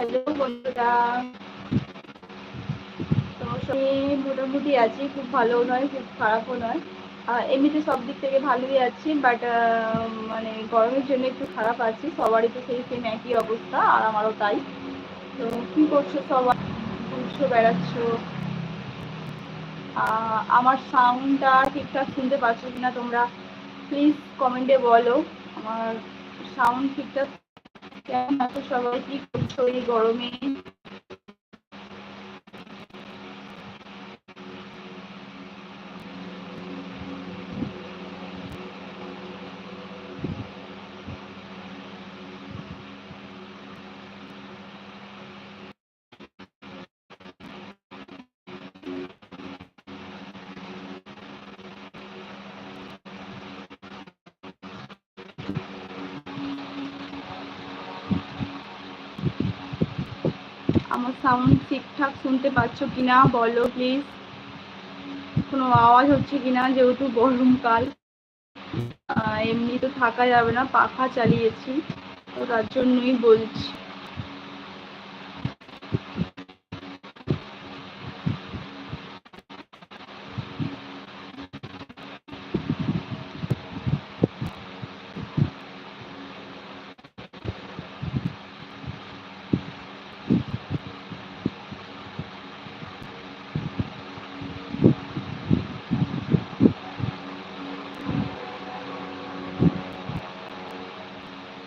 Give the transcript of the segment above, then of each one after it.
Hello, বন্ধুরা। তো মোটামুটি আছি, খুব নয়, খুব খারাপও নয়। এমনিতে সব দিক থেকে ভালোই আছি বাট মানে গরমের জন্য একটু খারাপ আছি। সবারই তো সেই সেম একই অবস্থা, আর আমারও তাই। তো কী করছ সবাই? ঘুরছো বেড়াচ্ছ? আমার সাউন্ডটা ঠিকঠাক শুনতে পাচ্ছ কিনা তোমরা প্লিজ কমেন্টে বলো। আমার সাউন্ড ঠিকঠাক কেমন আছো সবাই? কি করছ এই গরমে? আমার সাউন্ড ঠিকঠাক শুনতে পাচ্ছ কিনা বলো প্লিজ কোনো আওয়াজ হচ্ছে কিনা যেহেতু গরমকাল। এমনি তো থাকা যাবে না, পাখা চালিয়েছি। তো তার জন্যই বলছি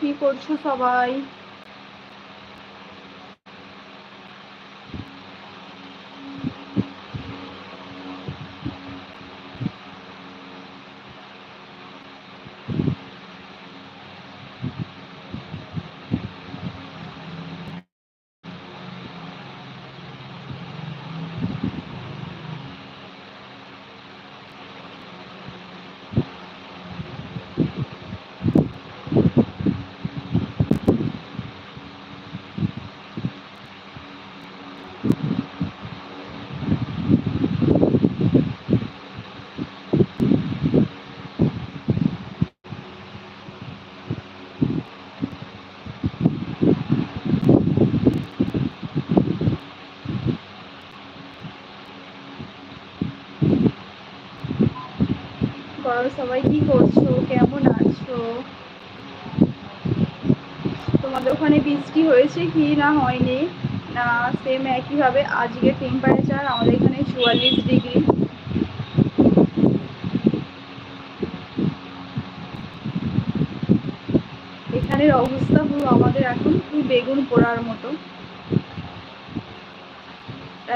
কি করছ সবাই? সবাই, কি করছ? কেমন আছো? তোমাদের ওখানে বৃষ্টি হয়েছে কি না হয়নি? না সেম একইভাবে আজকে টেম্পারেচার আমাদের এখানে চুয়াল্লিশ ডিগ্রি এখানের অবস্থা পুরো আমাদের এখন খুব বেগুন পোড়ার মতো।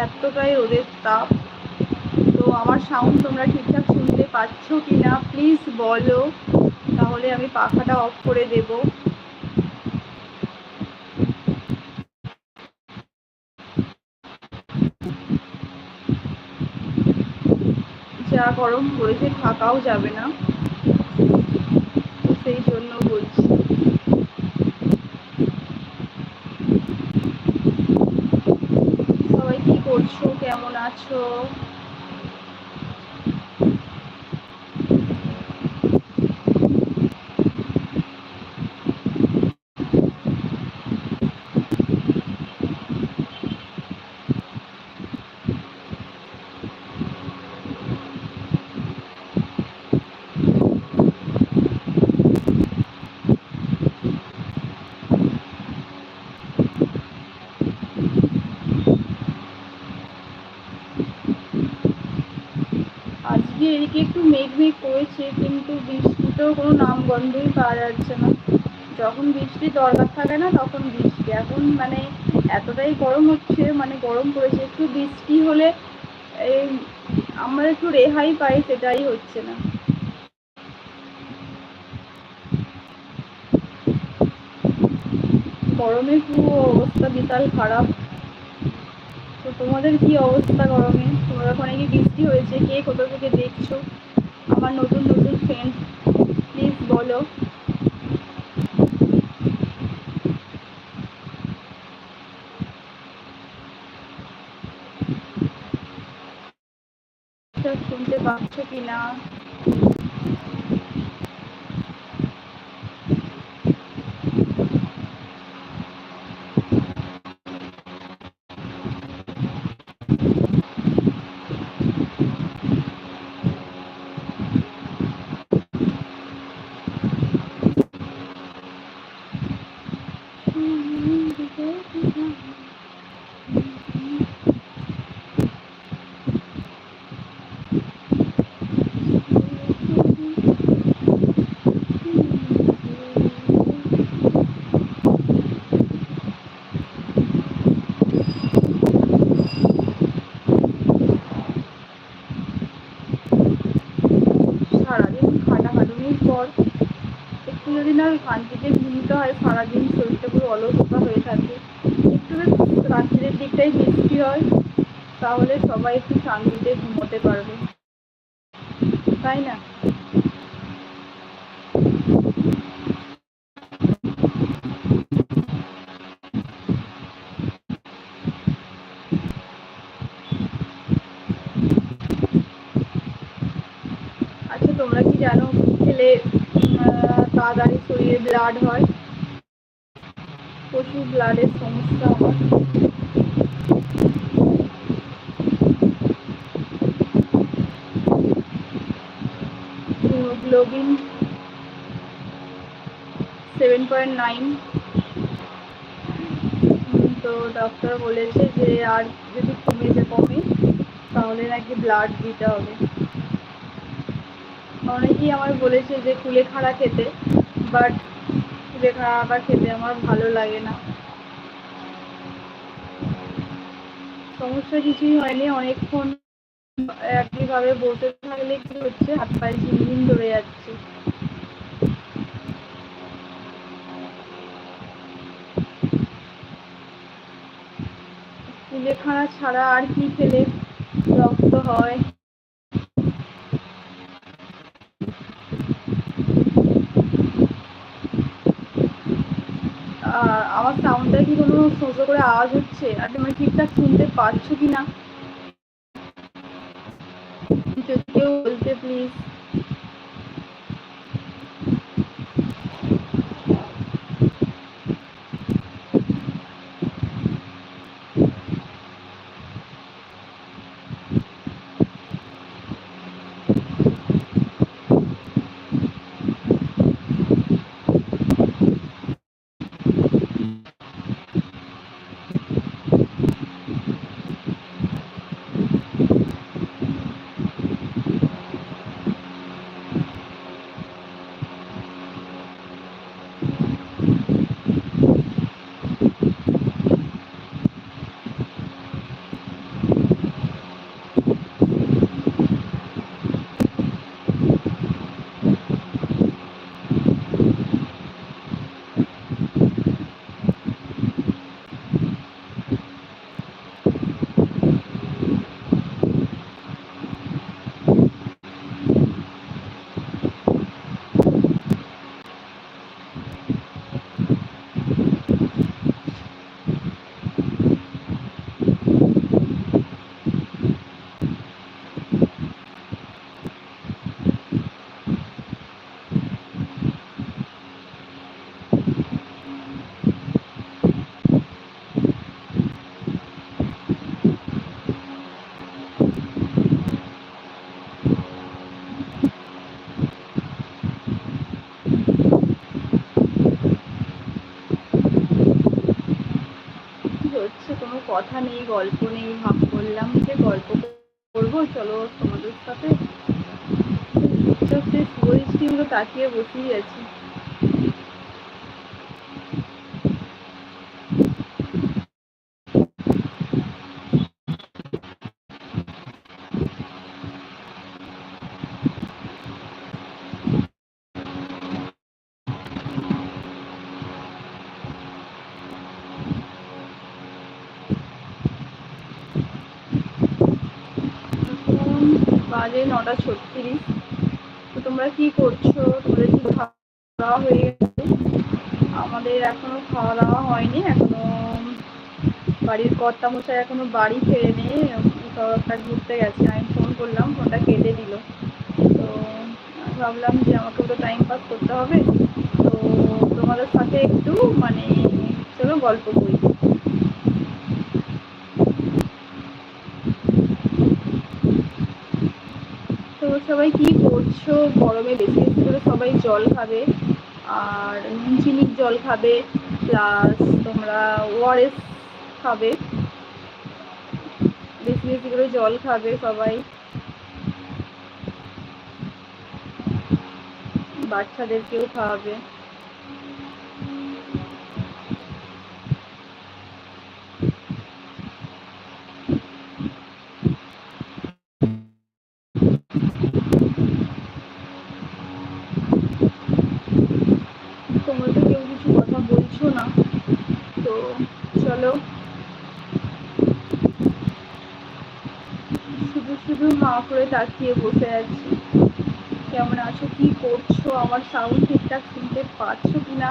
এতটাই রোদের তাপ। আমার সাউন্ড তোমরা ঠিকঠাক শুনতে পাচ্ছ কি না প্লিজ বলো। তাহলে আমি পাখাটা অফ করে দেব। যা গরম পড়েছে থাকাও যাবে না। সেই জন্য বলছি। সবাই কি করছ? কেমন আছো? আজকে এদিকে একটু মেঘ মেঘ করেছে, কিন্তু বৃষ্টিতেও কোনো নাম গন্ধই পাওয়া যাচ্ছে না। যখন বৃষ্টির দরকার থাকে না, তখন বৃষ্টি। এখন মানে এতটাই গরম হচ্ছে মানে গরম পড়েছে, একটু বৃষ্টি হলে এই আমরা একটু রেহাই পাই, সেটাই হচ্ছে না। গরমে পুরো অবস্থা বিশাল খারাপ। তো তোমাদের কি অবস্থা গরমে? তোমার ওখানে কি বৃষ্টি হয়েছে? কে কোথাও থেকে দেখছ? আমার নতুন নতুন ফ্রেন্ড প্লিজ বলো। শুনতে পাচ্ছ কি না দিন আর শান্তিতে ঘুমতে হয়, সারাদিন শরীরটা পুরো অলসতা হয়ে থাকে, একটু বেশ রাত্রের দিকটাই বৃষ্টি হয়, তাহলে সবাই একটু শান্তিতে ঘুমোতে পারবে। তাই না? আচ্ছা তোমরা কি জানো তাড়াতাড়ি ব্লাড হয়। প্রচুর ব্লাডের সমস্যা আমার হিমোগ্লোবিন সেভেন পয়েন্ট নাইন তো ডক্টর বলেছে যে আর যদি কমে যে কমে, তাহলে নাকি ব্লাড দিতে হবে। অনেকেই আমার বলেছে যে কুলেখাড়া খেতে। বাট কুলেখাড়া আবার খেতে আমার ভালো লাগে না। সমস্যা কিছুই হয়নি, অনেকক্ষণ একইভাবে বসে থাকলে কি হচ্ছে, হাত পায়ে ঝিমঝিম ধরে যাচ্ছে। কুলেখাড়া ছাড়া আর কি খেলে রক্ত হয়? আমার সাউন্ডটা কি কোনো সহ্য করে আওয়াজ হচ্ছে? আর তুমি ঠিকঠাক শুনতে পাচ্ছ কি না যদি কেউ বলতে প্লিজ কোনো কথা নেই, গল্প নেই ভাব করলাম যে গল্প করব, চলো তোমাদের সাথে। চুপচাপ শুভ তাকিয়ে বসেই আছি। বাজে নটা ছত্রিশ। তো তোমরা কি করছ? তোমাদের কি খাওয়া দাওয়া হয়ে গেছে? আমাদের এখনও খাওয়া দাওয়া হয়নি, এখনও বাড়ির কর্তা মশাই এখনও বাড়ি ফেরেনি। একটা ঘুরতে গেছে, আমি ফোন করলাম ফোনটা কেটে দিল। তো ভাবলাম যে আমাকে তো টাইম পাস করতে হবে। তো তোমাদের সাথে একটু মানে চলো গল্প করি সবাই কি করছ গরমে বেশি বেশি করে সবাই জল খাবে। আর চিনির জল খাবে প্লাস তোমরা ওয়ারেস খাবে। বেশি বেশি করে জল খাবে সবাই। বাচ্চাদেরকেও খাওয়াবে। শোনা তো চলো। শুধু শুধু মা করে তাকিয়ে বসে আছি। কেমন আছো, কি করছ, আমার সাউন্ড ঠিকঠাক শুনতে পাচ্ছ কিনা?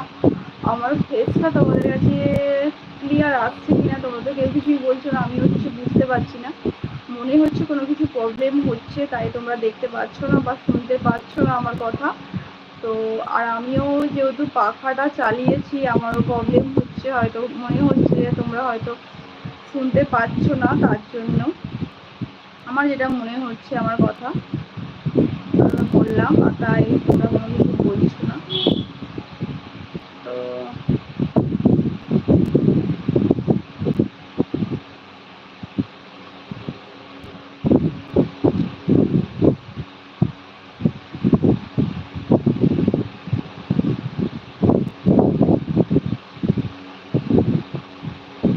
আমার ফেসটা তোমাদের কাছে ক্লিয়ার আসছে কিনা? তোমাদের কেউ কিছুই বলছো না, আমিও কিছু বুঝতে পারছি না। মনে হচ্ছে কোনো কিছু প্রবলেম হচ্ছে, তাই তোমরা দেখতে পাচ্ছ না বা শুনতে পাচ্ছ না আমার কথা। তো, আর আমিও যেহেতু পাখাটা চালিয়েছি, আমারও প্রবলেম হচ্ছে, হয়তো মনে হচ্ছে যে তোমরা হয়তো শুনতে পাচ্ছ না, তার জন্য। আমার যেটা মনে হচ্ছে, আমার কথা বললাম তাই তোমরা কোনো কিছু বলছো না। তো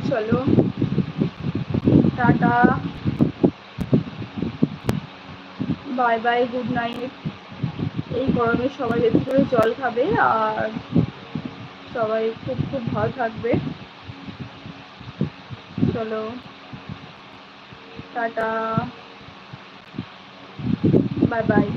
চলো tata bye bye good night এই গরমে সবাই বেশি করে জল খাবে আর সবাই খুব খুব ভালো থাকবে। চলো, টাটা। Bye by